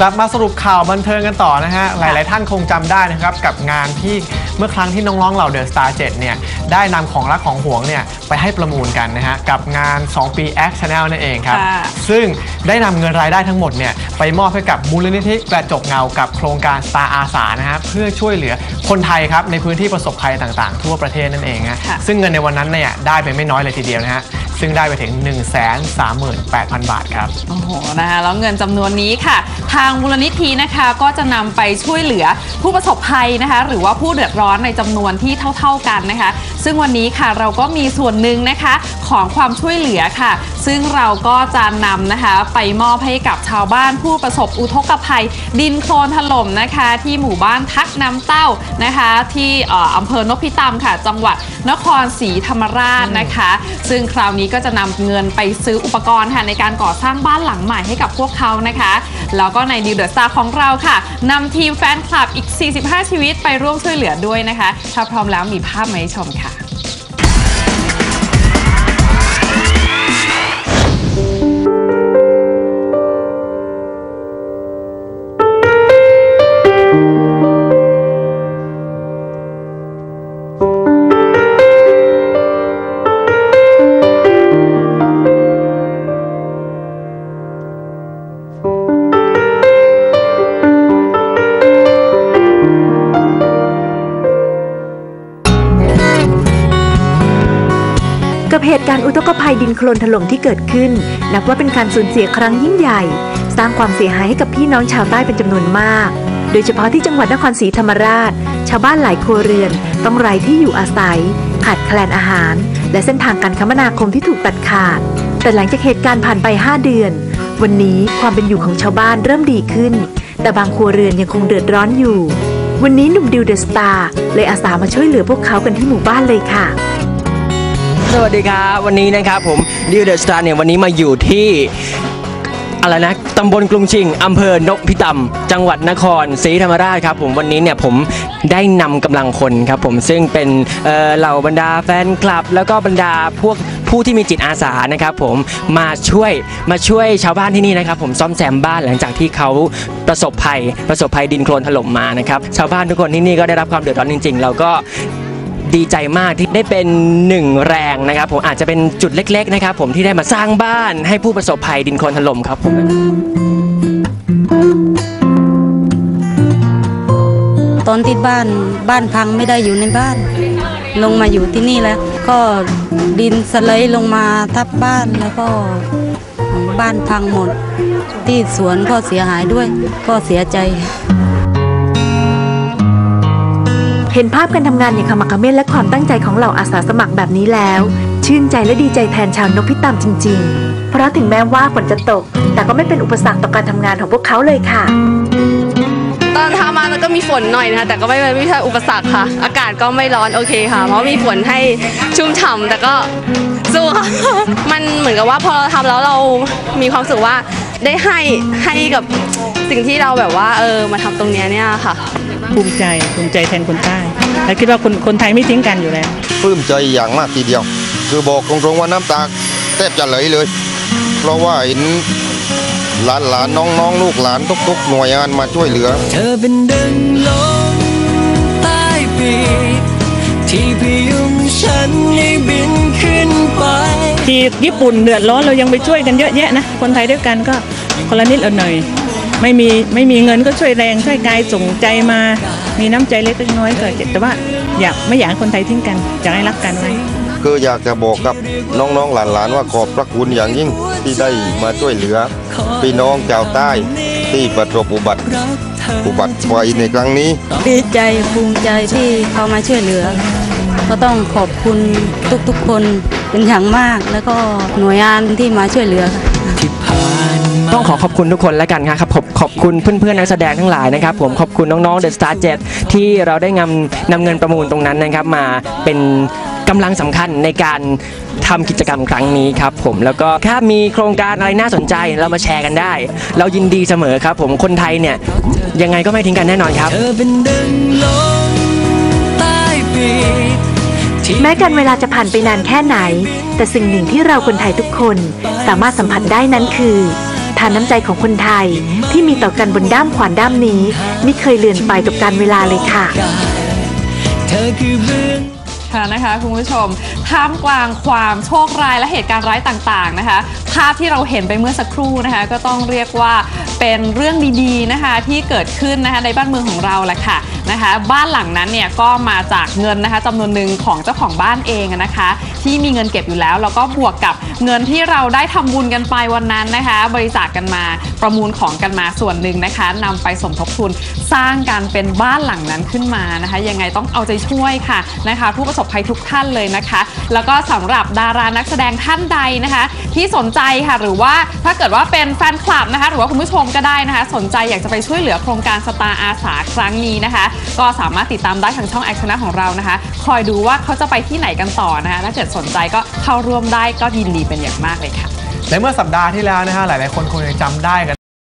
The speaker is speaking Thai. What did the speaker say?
กลับมาสรุปข่าวบันเทิงกันต่อนะฮะ หลาย ๆ ท่านคงจำได้นะครับ กับงานที่เมื่อครั้งที่น้อง ๆ เหล่าเดอะสตาร์7เนี่ยได้นำของรักของห่วงเนี่ยไปให้ประมูลกันนะฮะ กับงาน 2 ปี X Channel นั่นเองครับ ค่ะ ซึ่งได้นำเงินรายได้ทั้งหมดเนี่ยไปมอบให้กับมูลนิธิกระจกเงากับโครงการสตาร์อาสานะฮะเพื่อช่วยเหลือคนไทยครับในพื้นที่ประสบภัยต่าง ๆ ทั่วประเทศนั่นเองฮะค่ะ ซึ่งเงินในวันนั้นเนี่ยได้ไปไม่น้อยเลยทีเดียวนะฮะ ซึ่งได้ไปถึง 1 3 8 0 0 0 บาทครับ โอ้โหนะคะแล้วเงินจำนวนนี้ค่ะ ทางมูลนิธินะคะก็จะนำไปช่วยเหลือผู้ประสบภัยนะคะ หรือว่าผู้เดือดร้อนในจำนวนที่เท่า ๆกันนะคะ ซึ่งวันนี้ค่ะเราก็มีส่วนหนึ่งนะคะของความช่วยเหลือค่ะ ซึ่งเราก็จะนำนะคะ ไปมอบให้กับชาวบ้านผู้ประสบอุทกภัย ดินโคลนถล่มนะคะ ที่หมู่บ้านทักน้ำเต้านะคะ ที่เอ่ออำเภอนพิตามค่ะ จังหวัดนครศรีธรรมราชนะคะ ซึ่งคราวนี้ก็จะนำเงินไปซื้ออุปกรณ์ค่ะในการก่อสร้างบ้านหลังใหม่ให้กับพวกเขานะคะ แล้วก็ในดิวเดอร์สตาของเราค่ะนำทีมแฟนคลับอีก 45 ชีวิตไปร่วมช่วยเหลือด้วยนะคะ ถ้าพร้อมแล้วมีภาพมาให้ชมค่ะ ตุการณ์อุทกภัยดินโคลนถล่มที่เกิดขึ้น นับว่าเป็นการสูญเสียครั้งยิ่งใหญ่ สร้างความเสียหายให้กับพี่น้องชาวใต้เป็นจำนวนมาก โดยเฉพาะที่จังหวัดนครศรีธรรมราช ชาวบ้านหลายครัวเรือน ต้องไร้ที่อยู่อาศัย ขาดแคลนอาหาร และเส้นทางการคมนาคมที่ถูกตัดขาด แต่หลังจากเหตุการณ์ผ่านไป 5 เดือน วันนี้ความเป็นอยู่ของชาวบ้านเริ่มดีขึ้น แต่บางครัวเรือนยังคงเดือดร้อนอยู่ วันนี้หนุ่มดิวเดอะสตาร์เลยอาสามาช่วยเหลือพวกเขากันที่หมู่บ้านเลยค่ะ สวัสดีครับ วันนี้นะครับผมดิวเดอะสตาร์เนี่ยวันนี้มาอยู่ที่อะไรนะตำบลกรุงชิงอำเภอนพิตำจังหวัดนครศรีธรรมราชครับผมวันนี้เนี่ยผมได้นำกำลังคนครับผมซึ่งเป็นเอ่อเหล่าบรรดาแฟนคลับ แล้วก็บรรดาพวกผู้ที่มีจิตอาสานะครับผมมาช่วยมาช่วยชาวบ้านที่นี่นะครับผมซ่อมแซมบ้านหลังจากที่เขาประสบภัย ประสบภัยดินโคลนถล่มมานะครับชาวบ้านทุกคนที่นี่ก็ได้รับความเดือดร้อนจริง ๆ เราก็ ดีใจมากที่ได้เป็นหนึ่งแรงนะครับผมอาจจะเป็นจุดเล็กๆนะครับผมที่ได้มาสร้างบ้านให้ผู้ประสบภัยดินโคลนถล่มครับผมตอนที่บ้านบ้านพังไม่ได้อยู่ในบ้าน ลงมาอยู่ที่นี่แล้ว ก็ดินสไลด์ลงมาทับบ้านแล้วก็บ้านพังหมด ที่สวนก็เสียหายด้วย ก็เสียใจ เห็นภาพการทำงานอย่างขมักเขม้นและความตั้งใจของเหล่าอาสาสมัครแบบนี้แล้ว ชื่นใจและดีใจแทนชาวนกพิตามจริง ๆ เพราะถึงแม้ว่าฝนจะตก แต่ก็ไม่เป็นอุปสรรคต่อการทำงานของพวกเขาเลยค่ะ ตอนทำมาแล้วก็มีฝนหน่อยนะคะแต่ก็ไม่ไม่ใช่อุปสรรคค่ะ อากาศก็ไม่ร้อนโอเคค่ะ เพราะมีฝนให้ชุ่มฉ่ำแต่ก็สู้ค่ะ มันเหมือนกับว่าพอเราทำแล้วเรามีความรู้สึกว่าได้ให้ให้กับสิ่งที่เราแบบว่าเออมาทำตรงเนี้ยเนี่ยค่ะ ภูมิใจภูมิใจแทนคนใต้และคิดว่าคนคนไทยไม่ทิ้งกันอยู่แล้วปลื้มใจอย่างมากทีเดียว คือบอกตรงๆว่าน้ำตาแทบจะไหลเลย เพราะว่าเห็นหลานหลานๆน้องๆลูกหลานทุกๆหน่วยงานมาช่วยเหลือ เธอเป็นดังลมใต้ปีกที่พยุงฉันให้บินขึ้นไปที่ญี่ปุ่นเดือดร้อนเรายังไปช่วยกันเยอะแยะนะ คนไทยด้วยกันก็คนละนิดละหน่อย ไม่มีไม่มีเงินก็ช่วยแรงช่วยกายส่งใจมา มีน้ำใจเล็กๆน้อยๆก็แต่ว่าอยากไม่อยากให้คนไทยทิ้งกันอยากให้รักกันไว้คืออยากจะบอกกับน้องๆหลานๆว่าขอบพระคุณอย่างยิ่งที่ได้มาช่วยเหลือพี่น้องชาวใต้ที่ประสบอุบัติอุบัติภัยในครั้งนี้ ดีใจภูมิใจที่เขามาช่วยเหลือ ก็ต้องขอบคุณทุกๆคนเป็นอย่างมาก แล้วก็หน่วยงานที่มาช่วยเหลือค่ะ ที่ผ่านต้องขอขอบคุณทุกคนแล้วกันครับขอบขอบคุณเพื่อนๆนักแสดงทั้งหลายนะครับผมขอบคุณน้องๆ The Star 7ที่เราได้นำนำเงินประมูลตรงนั้นนะครับมาเป็นกำลังสำคัญในการทำกิจกรรมครั้งนี้ครับผมแล้วก็ถ้ามีโครงการอะไรน่าสนใจเรามาแชร์กันได้ เรายินดีเสมอครับ ผมคนไทยเนี่ยยังไงก็ไม่ทิ้งกันแน่นอนครับแม้การเวลาจะผ่านไปนานแค่ไหน แต่สิ่งหนึ่งที่เราคนไทยทุกคนสามารถสัมผัสได้นั้นคือ ทานน้ำใจของคนไทย ที่มีต่อกันบนด้ามขวานด้ามนี้ ไม่เคยเลือนไปกับการเวลาเลยค่ะค่ะ นะคะคุณผู้ชมท่ามกลางความโชคร้ายและเหตุการณ์ร้ายต่างๆนะคะ ภาพที่เราเห็นไปเมื่อสักครู่นะคะ ก็ต้องเรียกว่าเป็นเรื่องดีๆนะคะที่เกิดขึ้นนะคะในบ้านเมืองของเราแหละค่ะนะคะบ้านหลังนั้นเนี่ยก็มาจากเงินนะคะจำนวนหนึ่งของเจ้าของบ้านเองนะคะ ที่มีเงินเก็บอยู่แล้วแล้วก็บวกกับเงินที่เราได้ทำบุญกันไปวันนั้นนะคะ บริจาคกันมาประมูลของกันมาส่วนหนึ่งนะคะนำไปสมทบทุนสร้างการเป็นบ้านหลังนั้นขึ้นมานะคะ ยังไงต้องเอาใจช่วยค่ะนะคะ ผู้ประสบภัยทุกท่านเลยนะคะ แล้วก็สำหรับดารานักแสดงท่านใดนะคะ ที่สนใจค่ะหรือว่าถ้าเกิดว่าเป็นแฟนคลับนะคะ หรือว่าคุณผู้ชมก็ได้นะคะ สนใจอยากจะไปช่วยเหลือโครงการสตาร์อาสาครั้งนี้นะคะ ก็สามารถติดตามได้ทางช่องแอคชั่นของเรานะคะ คอยดูว่าเขาจะไปที่ไหนกันต่อนะคะ ถ้าเกิดสนใจก็เข้าร่วมได้ก็ยินดีเป็นอย่างมากเลยค่ะและเมื่อสัปดาห์ที่แล้วนะฮะหลาย ๆ คนคงยังจำได้กัน